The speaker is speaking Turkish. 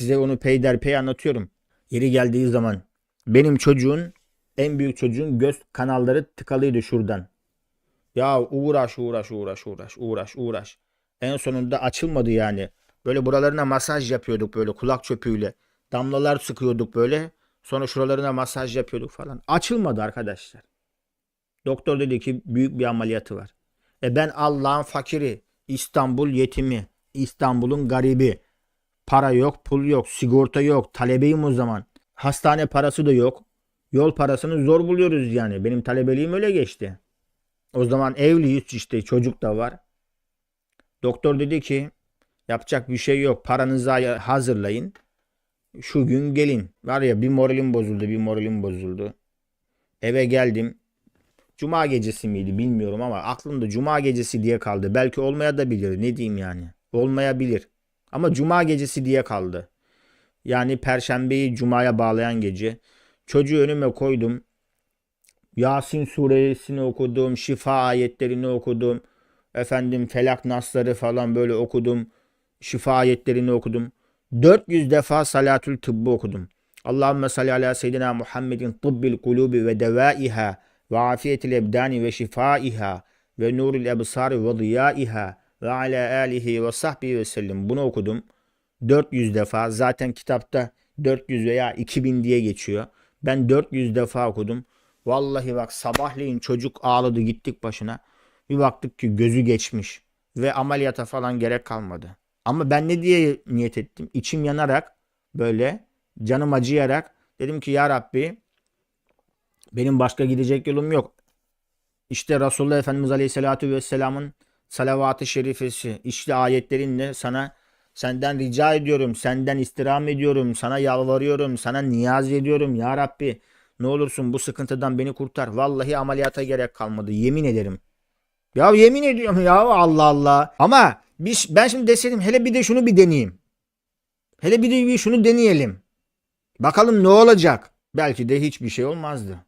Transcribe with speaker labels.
Speaker 1: size onu peyderpey anlatıyorum. Yeri geldiği zaman benim çocuğun en büyük çocuğun göz kanalları tıkalıydı şuradan. Ya uğraş uğraş uğraş uğraş uğraş uğraş. En sonunda açılmadı yani. Böyle buralarına masaj yapıyorduk böyle kulak çöpüyle. Damlalar sıkıyorduk böyle. Sonra şuralarına masaj yapıyorduk falan. Açılmadı arkadaşlar. Doktor dedi ki büyük bir ameliyatı var. E ben Allah'ın fakiri, İstanbul yetimi, İstanbul'un garibi. Para yok, pul yok, sigorta yok. Talebeyim o zaman. Hastane parası da yok. Yol parasını zor buluyoruz yani. Benim talebeliğim öyle geçti. O zaman evliyiz işte çocuk da var. Doktor dedi ki yapacak bir şey yok. Paranızı ay- hazırlayın. Şu gün gelin. Var ya bir moralim bozuldu bir moralim bozuldu. Eve geldim. Cuma gecesi miydi bilmiyorum ama aklımda cuma gecesi diye kaldı. Belki olmaya da bilir. Ne diyeyim yani. Olmayabilir. Ama cuma gecesi diye kaldı. Yani perşembeyi cumaya bağlayan gece. Çocuğu önüme koydum. Yasin suresini okudum. Şifa ayetlerini okudum. Efendim felak nasları falan böyle okudum. Şifa ayetlerini okudum. 400 defa salatül tıbbı okudum. Allahümme salli ala seyyidina Muhammedin tıbbil kulubi ve devaiha ve afiyetil ebdani ve şifaiha ve nuril ebsari ve ziyaiha ve ala alihi ve sahbihi ve sellem. Bunu okudum. 400 defa. Zaten kitapta 400 veya 2000 diye geçiyor. Ben 400 defa okudum. Vallahi bak sabahleyin çocuk ağladı gittik başına. Bir baktık ki gözü geçmiş ve ameliyata falan gerek kalmadı. Ama ben ne diye niyet ettim? İçim yanarak böyle canım acıyarak dedim ki ya Rabbi benim başka gidecek yolum yok. İşte Resulullah Efendimiz Aleyhisselatü Vesselam'ın salavat-ı şerifesi işte ayetlerinle sana senden rica ediyorum, senden istirham ediyorum, sana yalvarıyorum, sana niyaz ediyorum ya Rabbi. Ne olursun bu sıkıntıdan beni kurtar. Vallahi ameliyata gerek kalmadı. Yemin ederim. Ya yemin ediyorum ya Allah Allah. Ama biz, ben şimdi deseydim hele bir de şunu bir deneyeyim. Hele bir de bir şunu deneyelim. Bakalım ne olacak. Belki de hiçbir şey olmazdı.